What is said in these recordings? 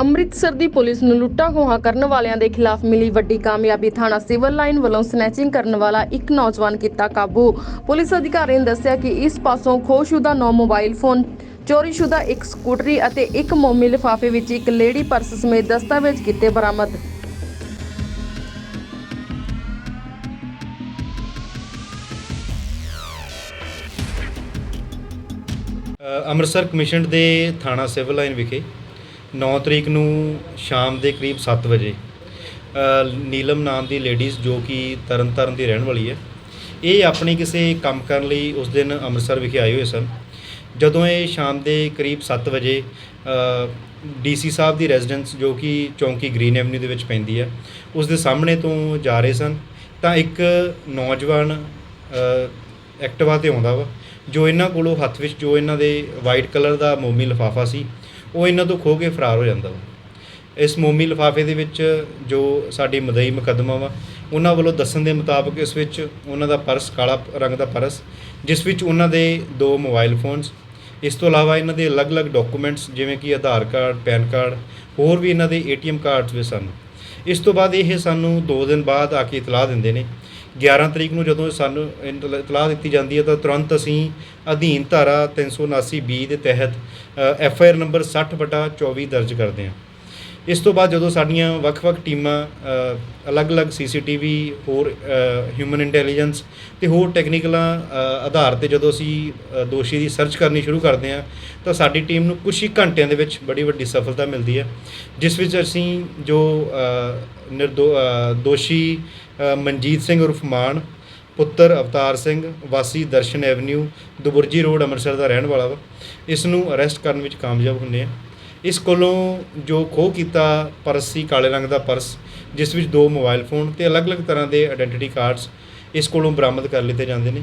ਅੰਮ੍ਰਿਤਸਰ ਦੀ police ਨੂੰ ਲੁੱਟਾਂ ਖੋਹਾਂ ਕਰਨ ਵਾਲਿਆਂ ਦੇ ਖਿਲਾਫ ਮਿਲੀ ਵੱਡੀ ਕਾਮਯਾਬੀ ਥਾਣਾ ਸਿਵਲ ਲਾਈਨ ਵੱਲੋਂ ਸਨੈਚਿੰਗ ਕਰਨ ਵਾਲਾ ਇੱਕ ਨੌਜਵਾਨ ਕੀਤਾ ਕਾਬੂ। ਪੁਲਿਸ ਅਧਿਕਾਰੀ ਨੇ ਦੱਸਿਆ ਕਿ ਇਸ ਪਾਸੋਂ ਖੋਹਸ਼ੁਦਾ ਨੌ ਮੋਬਾਈਲ ਫੋਨ ਚੋਰੀਸ਼ੁਦਾ ਇੱਕ ਸਕੂਟਰੀ ਅਤੇ ਇੱਕ ਮੋਮੀ ਲਿਫਾਫੇ ਵਿੱਚ ਇੱਕ ਲੇਡੀ ਪਰਸ ਸਮੇਤ ਦਸਤਾਵੇਜ਼ ਕੀਤੇ ਬਰਾਮਦ। ਅ, ਅੰਮ੍ਰਿਤਸਰ ਕਮਿਸ਼ਨ ਦੇ ਥਾਣਾ ਸਿਵਲ ਲਾਈਨ ਵਿਖੇ 9 ਤਰੀਕ ਨੂੰ ਸ਼ਾਮ ਦੇ ਕਰੀਬ 7 ਵਜੇ ਨੀਲਮ ਨਾਮ ਦੀ ਲੇਡੀਜ਼ ਜੋ ਕਿ ਤਰਨਤਾਰਨ ਦੀ ਰਹਿਣ ਵਾਲੀ ਹੈ ਇਹ ਆਪਣੇ ਕਿਸੇ ਕੰਮ ਕਰਨ ਲਈ ਉਸ ਦਿਨ ਅੰਮ੍ਰਿਤਸਰ ਵਿਖੇ ਆਏ ਹੋਏ ਸਨ। ਜਦੋਂ ਇਹ ਸ਼ਾਮ ਦੇ ਕਰੀਬ 7 ਵਜੇ ਡੀਸੀ ਸਾਹਿਬ ਦੀ ਰੈਜ਼ੀਡੈਂਸ ਜੋ ਕਿ ਚੌਂਕੀ ਗ੍ਰੀਨ ਐਵਨਿਊ ਦੇ ਵਿੱਚ ਪੈਂਦੀ ਹੈ ਉਸ ਦੇ ਸਾਹਮਣੇ ਤੋਂ ਜਾ ਰਹੇ ਸਨ ਤਾਂ ਇੱਕ ਨੌਜਵਾਨ ਅ, ਐਕਟਿਵਾ ਤੇ ਆਉਂਦਾ ਵਾ ਜੋ ਇਹਨਾਂ ਕੋਲੋਂ ਹੱਥ ਵਿੱਚ ਜੋ ਇਹਨਾਂ ਦੇ ਵਾਈਟ ਕਲਰ ਦਾ ਮੋਮੀ ਲਿਫਾਫਾ ਸੀ ਉਹ ਇਹਨਾਂ ਤੋਂ ਖੋਹ ਕੇ ਫਰਾਰ ਹੋ ਜਾਂਦਾ ਵਾ। ਇਸ ਮੋਮੀ ਲਿਫਾਫੇ ਦੇ ਵਿੱਚ ਜੋ ਸਾਡੀ ਮਦਈ ਮੁਕੱਦਮਾ ਵਾ, ਉਹਨਾਂ ਵੱਲੋਂ ਦੱਸਣ ਦੇ ਮੁਤਾਬਕ ਇਸ ਵਿੱਚ ਉਹਨਾਂ ਦਾ ਪਰਸ, ਕਾਲਾ ਰੰਗ ਦਾ ਪਰਸ, ਜਿਸ ਵਿੱਚ ਉਹਨਾਂ ਦੇ ਦੋ ਮੋਬਾਈਲ ਫੋਨਸ, ਇਸ ਤੋਂ ਇਲਾਵਾ ਇਹਨਾਂ ਦੇ ਅਲੱਗ-ਅਲੱਗ ਡਾਕੂਮੈਂਟਸ, ਜਿਵੇਂ ਕਿ ਆਧਾਰ ਕਾਰਡ, ਪੈਨ ਕਾਰਡ, ਹੋਰ ਵੀ ਇਹਨਾਂ ਦੇ ਏਟੀਐਮ ਕਾਰਡਸ ਵੀ ਸਨ। ਇਸ ਤੋਂ ਬਾਅਦ ਇਹ ਸਾਨੂੰ 2 ਦਿਨ ਬਾਅਦ ਆ ਕੇ ਇਤਲਾਹ ਦਿੰਦੇ ਨੇ 11 ਤਰੀਕ ਨੂੰ ਜਦੋਂ ਸਾਨੂੰ ਇਤਲਾ- ਇਤਲਾਹ ਦਿੱਤੀ ਜਾਂਦੀ ਹੈ ਤਾਂ ਤੁਰੰਤ ਅਸੀਂ ਅਧੀਨ ਧਾਰਾ 379 ਬੀ ਦੇ ਤਹਿਤ ਐਫ ਆਈ ਆਰ ਨੰਬਰ 60 ਬਟਾ 24 ਦਰਜ ਕਰਦੇ ਹਾਂ। ਇਸ ਤੋਂ ਬਾਅਦ ਜਦੋਂ ਸਾਡੀਆਂ ਵੱਖ-ਵੱਖ ਟੀਮਾਂ ਅ, ਅਲੱਗ-ਅਲੱਗ ਸੀਸੀਟੀਵੀ ਹੋਰ ਹਿਊਮਨ ਇੰਟੈਲੀਜੈਂਸ ਤੇ ਹੋਰ ਟੈਕਨੀਕਲਾਂ ਆਧਾਰ ਤੇ ਜਦੋਂ ਅਸੀਂ ਦੋਸ਼ੀ ਦੀ ਸਰਚ ਕਰਨੀ ਸ਼ੁਰੂ ਕਰਦੇ ਹਾਂ ਤਾਂ ਸਾਡੀ ਟੀਮ ਨੂੰ ਕੁਝ ਹੀ ਘੰਟਿਆਂ ਦੇ ਵਿੱਚ ਬੜੀ ਵੱਡੀ ਸਫਲਤਾ ਮਿਲਦੀ ਹੈ। ਜਿਸ ਵਿੱਚ ਅਸੀਂ ਜੋ ਨਿਰਦੋ ਦੋਸ਼ੀ ਮਨਜੀਤ ਸਿੰਘ ਉਰਫ ਮਾਨ ਪੁੱਤਰ ਅਵਤਾਰ ਸਿੰਘ ਵਾਸੀ ਦਰਸ਼ਨ ਐਵਨਿਊ ਦੁਬੁਰਜੀ ਰੋਡ ਅੰਮ੍ਰਿਤਸਰ ਦਾ ਰਹਿਣ ਵਾਲਾ ਵਾ ਇਸ ਨੂੰ ਅਰੈਸਟ ਕਰਨ ਵਿੱਚ ਕਾਮਯਾਬ ਹੁੰਦੇ ਆ ਇਸ ਕੋਲੋਂ ਜੋ ਖੋਹ ਕੀਤਾ ਪਰਸ ਸੀ, ਕਾਲੇ ਰੰਗ ਦਾ ਪਰਸ, ਜਿਸ ਵਿੱਚ ਦੋ ਮੋਬਾਈਲ ਫੋਨ ਤੇ ਅਲੱਗ-ਅਲੱਗ ਤਰ੍ਹਾਂ ਦੇ ਆਇਡੈਂਟੀਟੀ ਕਾਰਡਸ ਇਸ ਕੋਲੋਂ ਬਰਾਮਦ ਕਰ ਲਿੱਤੇ ਜਾਂਦੇ ਨੇ।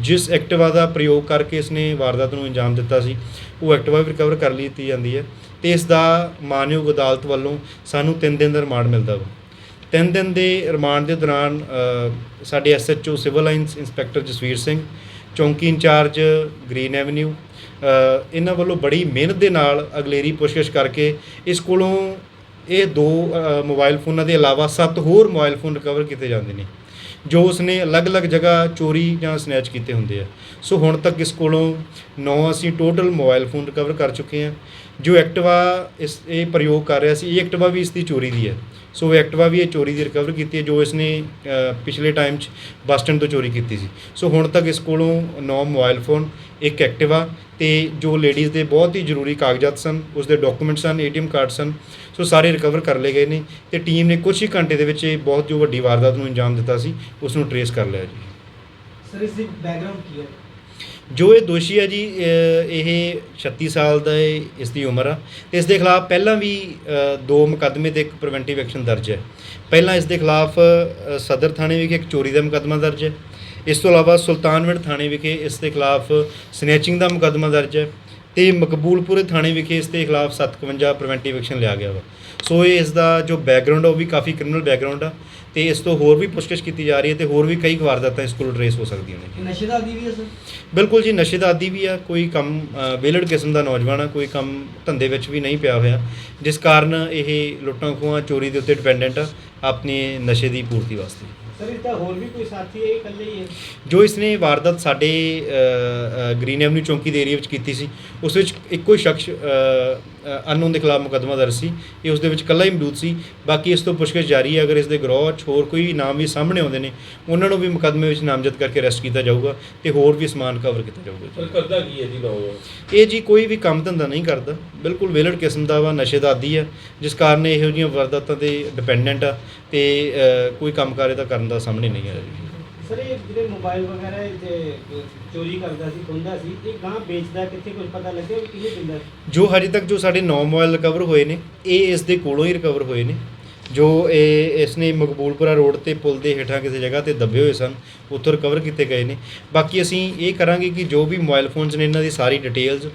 ਜਿਸ ਐਕਟਿਵਾ ਦਾ ਪ੍ਰਯੋਗ ਕਰਕੇ ਇਸਨੇ ਵਾਰਦਾਤ ਨੂੰ ਅੰਜਾਮ ਦਿੱਤਾ ਸੀ, ਉਹ ਐਕਟਿਵਾ ਵੀ ਰਿਕਵਰ ਕਰ ਲਈ ਜਾਂਦੀ ਹੈ ਤੇ ਇਸ ਦਾ ਮਾਨਯੋਗ ਅਦਾਲਤ ਵੱਲੋਂ ਸਾਨੂੰ 3 ਦਿਨ ਦਾ ਰਿਮਾਂਡ ਮਿਲਦਾ ਵਾ। ਤਿੰਨ ਦਿਨ ਦੇ ਰਿਮਾਂਡ ਦੇ ਦੌਰਾਨ ਅ, ਸਾਡੇ SHO civil lines inspector Jasvir Singh ਚੌਂਕੀ ਇੰਚਾਰਜ ਗ੍ਰੀਨ ਐਵਨਿਊ ਇਹਨਾਂ ਵੱਲੋਂ ਬੜੀ ਮਿਹਨਤ ਦੇ ਨਾਲ ਅਗਲੇਰੀ ਪੁੱਛਗਿੱਛ ਕਰਕੇ ਇਸ ਕੋਲੋਂ ਇਹ ਦੋ ਅ, ਮੋਬਾਈਲ ਫੋਨਾਂ ਦੇ ਇਲਾਵਾ ਸੱਤ ਹੋਰ ਮੋਬਾਈਲ ਫੋਨ ਰਿਕਵਰ ਕੀਤੇ ਜਾਂਦੇ ਨੇ ਜੋ ਉਸਨੇ ਅਲੱਗ-ਅਲੱਗ ਜਗ੍ਹਾ ਚੋਰੀ ਜਾਂ ਸਨੈਚ ਕੀਤੇ ਹੁੰਦੇ ਆ। ਸੋ ਹੁਣ ਤੱਕ ਇਸ ਕੋਲੋਂ 9 ਅਸੀਂ ਟੋਟਲ ਮੋਬਾਈਲ ਫੋਨ ਰਿਕਵਰ ਕਰ ਚੁੱਕੇ ਹਾਂ ਜੋ ਐਕਟਿਵਾ ਇਸ ਇਹ ਪ੍ਰਯੋਗ ਕਰ ਰਿਹਾ ਸੀ ਇਹ ਐਕਟਿਵਾ ਵੀ ਇਸ ਦੀ ਚੋਰੀ ਦੀ ਹੈ। ਸੋ ਐਕਟਿਵਾ ਵੀ ਇਹ ਚੋਰੀ ਦੀ ਰਿਕਵਰ ਕੀਤੀ ਹੈ, ਜੋ ਇਸ ਨੇ ਪਿਛਲੇ ਟਾਈਮ 'ਚ ਬੱਸ ਸਟੈਂਡ ਤੋਂ ਚੋਰੀ ਕੀਤੀ ਸੀ। ਸੋ ਹੁਣ ਤੱਕ ਇਸ ਕੋਲੋਂ 9 ਮੋਬਾਈਲ ਫੋਨ ਇੱਕ ਐਕਟਿਵਾ ਤੇ ਜੋ ਲੇਡੀਜ਼ ਦੇ ਬਹੁਤ ਹੀ ਜ਼ਰੂਰੀ ਕਾਗਜ਼ਾਤ ਸਨ ਉਸ ਦੇ ਡਾਕੂਮੈਂਟਸ ਸਨ ਏਟੀਐਮ ਕਾਰਡ ਸਨ, ਸੋ ਸਾਰੇ ਰਿਕਵਰ ਕਰ ਲਏ ਗਏ ਨੇ ਤੇ ਟੀਮ ਨੇ ਕੁਝ ਹੀ ਘੰਟੇ ਦੇ ਵਿੱਚ ਇਹ ਬਹੁਤ ਜੋ ਵੱਡੀ ਵਾਰਦਾਤ ਨੂੰ ਅੰਜਾਮ ਦਿੱਤਾ ਸੀ ਉਸ ਨੂੰ ਟਰੇਸ ਕਰ ਲਿਆ ਜੀ। ਸਰ ਇਸ ਦੀ ਬੈਕਗ੍ਰਾਉਂਡ ਕੀ ਹੈ? ਜੋ ਇਹ ਦੋਸ਼ੀ ਹੈ ਜੀ ਇਹ 36 ਸਾਲ ਦਾ ਇਹ ਇਸ ਦੀ ਉਮਰ ਆ। ਤੇ ਇਸ ਦੇ ਖਿਲਾਫ ਪਹਿਲਾਂ ਵੀ ਦੋ ਮੁਕੱਦਮੇ ਤੇ ਇੱਕ ਪ੍ਰੀਵੈਂਟਿਵ ਐਕਸ਼ਨ ਦਰਜ ਹੈ। ਪਹਿਲਾਂ ਇਸ ਦੇ ਖਿਲਾਫ ਸਦਰ ਥਾਣੇ ਵਿਖੇ ਇੱਕ ਚੋਰੀ ਦਾ ਮੁਕੱਦਮਾ ਦਰਜ ਹੈ। ਇਸ ਤੋਂ ਇਲਾਵਾ ਸੁਲਤਾਨਵਿੰਡ ਥਾਣੇ ਵਿਖੇ ਇਸ ਦੇ ਖਿਲਾਫ ਸਨੈਚਿੰਗ ਦਾ ਮੁਕੱਦਮਾ ਦਰਜ ਹੈ ਤੇ ਮਕਬੂਲਪੁਰ ਥਾਣੇ ਵਿਖੇ ਇਸ ਦੇ ਖਿਲਾਫ 57 ਪ੍ਰੀਵੈਂਟਿਵ ਐਕਸ਼ਨ ਲਿਆ ਗਿਆ ਵਾ। ਸੋ ਇਹ ਇਸ ਦਾ ਜੋ ਬੈਕਗ੍ਰਾਉਂਡ ਆ, ਉਹ ਵੀ ਕਾਫੀ ਕ੍ਰਿਮੀਨਲ ਬੈਕਗ੍ਰਾਉਂਡ ਆ। ਤੇ ਇਸ ਤੋਂ ਹੋਰ ਵੀ ਪੁੱਛਗਿੱਛ ਕੀਤੀ ਜਾ ਰਹੀ ਹੈ ਤੇ ਹੋਰ ਵੀ ਕਈ ਵਾਰਦਾਤਾਂ ਇਸ ਕੋਲ ਟਰੇਸ ਹੋ ਸਕਦੀਆਂ ਨੇ। ਨਸ਼ੇ ਦਾ ਆਦੀ ਵੀ ਹੈ ਸਰ? ਬਿਲਕੁਲ ਜੀ ਨਸ਼ੇ ਦਾ ਆਦੀ ਵੀ ਆ ਕੋਈ ਕੰਮ ਵਿਹਲੜ ਕਿਸਮ ਦਾ ਨੌਜਵਾਨ ਆ ਕੋਈ ਕੰਮ ਧੰਦੇ ਵਿੱਚ ਵੀ ਨਹੀਂ ਪਿਆ ਹੋਇਆ। ਜਿਸ ਕਾਰਨ ਇਹ ਲੁੱਟਾਂ ਖੋਹਾਂ ਚੋਰੀ ਦੇ ਉੱਤੇ ਡਿਪੈਂਡੈਂਟ ਆ ਆਪਣੇ ਨਸ਼ੇ ਦੀ ਪੂਰਤੀ ਵਾਸਤੇ। ਸਰ ਇਸ ਦਾ ਹੋਰ ਵੀ ਕੋਈ ਸਾਥੀ ਹੈ ਇਕੱਲੇ ਹੀ ਹੈ? ਜੋ ਇਸਨੇ ਵਾਰਦਾਤ ਸਾਡੇ ਗ੍ਰੀਨ ਐਵਨਿਊ ਚੌਂਕੀ ਦੇ ਏਰੀਆ ਵਿੱਚ ਕੀਤੀ ਸੀ ਉਸ ਵਿੱਚ ਇੱਕੋ ਹੀ ਸ਼ਖਸ ਅਨਨੋਨ ਦੇ ਖਿਲਾਫ ਮੁਕੱਦਮਾ ਦਰਜ ਸੀ। ਇਹ ਉਸ ਦੇ ਵਿੱਚ ਇਕੱਲਾ ਹੀ ਮੌਜੂਦ ਸੀ। ਬਾਕੀ ਇਸ ਤੋਂ ਪੁੱਛਗਿੱਛ ਜਾਰੀ ਹੈ। ਅਗਰ ਇਸ ਦੇ ਗਰੋਹ 'ਚ ਹੋਰ ਕੋਈ ਨਾਮ ਵੀ ਸਾਹਮਣੇ ਆਉਂਦੇ ਨੇ ਉਹਨਾਂ ਨੂੰ ਵੀ ਮੁਕੱਦਮੇ ਵਿੱਚ ਨਾਮਜ਼ਦ ਕਰਕੇ ਅਰੈਸਟ ਕੀਤਾ ਜਾਊਗਾ ਤੇ ਹੋਰ ਵੀ ਸਮਾਨ ਕਵਰ ਕੀਤਾ ਜਾਊਗਾ ਕਰਦਾ ਕੀ ਹੈ ਜੀ ਨੌਜਵਾਨ? ਇਹ ਜੀ ਕੋਈ ਵੀ ਕੰਮ ਧੰਦਾ ਨਹੀਂ ਕਰਦਾ। ਬਿਲਕੁਲ ਵਿਲੜ ਕਿਸਮ ਦਾ ਵਾ ਨਸ਼ੇ ਦਾ ਆਦੀ ਹੈ ਜਿਸ ਕਾਰਨ ਇਹ ਜਿਹੀਆਂ ਵਾਰਦਾਤਾਂ ਤੇ ਡਿਪੈਂਡੈਂਟ ਆ ਤੇ ਕੋਈ ਕੰਮ ਕਾਰ ਇਹਦਾ ਕਰਨ ਦਾ ਸਾਹਮਣੇ ਨਹੀਂ ਆ ਜੀ। ਸਰ, ਇਹ ਜਿਹੜੇ ਮੋਬਾਈਲ ਵਗੈਰਾ ਇਹ ਤੇ ਚੋਰੀ ਕਰਦਾ ਸੀ, ਖੁੰਦਾ ਸੀ, ਇਹ ਗਾਂ ਵੇਚਦਾ, ਕਿੱਥੇ ਕੁਝ ਪਤਾ ਲੱਗਿਆ ਵੀ ਕਿਹਨੇ ਦਿੰਦਾ ਜੋ ਹਜੇ ਤੱਕ ਜੋ ਸਾਡੇ 9 ਮੋਬਾਈਲ ਰਿਕਵਰ ਹੋਏ ਨੇ, ਇਹ ਇਸ ਦੇ ਕੋਲੋਂ ਹੀ ਰਿਕਵਰ ਹੋਏ ਨੇ। ਜੋ ਇਹ ਇਸ ਨੇ ਮਕਬੂਲਪੁਰਾ ਰੋਡ ਤੇ ਪੁਲ ਦੇ ਹੇਠਾਂ ਕਿਸੇ ਜਗ੍ਹਾ ਤੇ ਦੱਬੇ ਹੋਏ ਸਨ, ਉੱਥੋਂ ਰਿਕਵਰ ਕੀਤੇ ਗਏ ਨੇ। ਬਾਕੀ ਅਸੀਂ ਇਹ ਕਰਾਂਗੇ ਕਿ ਜੋ ਵੀ ਮੋਬਾਈਲ ਫੋਨਸ ਨੇ ਇਹਨਾਂ ਦੀ ਸਾਰੀ ਡਿਟੇਲਸ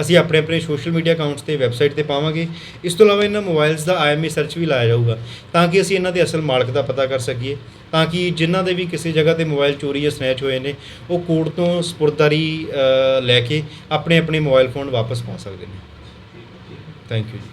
ਅਸੀਂ ਆਪਣੇ ਆਪਣੇ ਸੋਸ਼ਲ ਮੀਡੀਆ ਅਕਾਊਂਟਸ ਤੇ ਵੈਬਸਾਈਟ ਤੇ ਪਾਵਾਂਗੇ। ਇਸ ਤੋਂ ਇਲਾਵਾ ਇਹਨਾਂ ਮੋਬਾਈਲਸ ਦਾ ਆਈਐਮਈ ਸਰਚ ਵੀ ਲਾਇਆ ਜਾਊਗਾ, ਤਾਂ ਕਿ ਅਸੀਂ ਇਹਨਾਂ ਦੇ ਅਸਲ ਮਾਲਕ ਦਾ ਪਤਾ ਕਰ ਸਕੀਏ। ਤਾਂ ਕਿ ਜਿਨ੍ਹਾਂ ਦੇ ਵੀ ਕਿਸੇ ਜਗ੍ਹਾ ਤੇ ਮੋਬਾਈਲ ਚੋਰੀ ਜਾਂ ਸਨੈਚ ਹੋਏ ਨੇ ਉਹ ਕੋਰਟ ਤੋਂ ਸਪੁਰਦਾਰੀ ਲੈ ਕੇ ਆਪਣੇ ਆਪਣੇ ਮੋਬਾਈਲ ਫੋਨ ਵਾਪਸ ਪਾ ਸਕਦੇ ਨੇ। ਥੈਂਕ ਯੂ ਜੀ।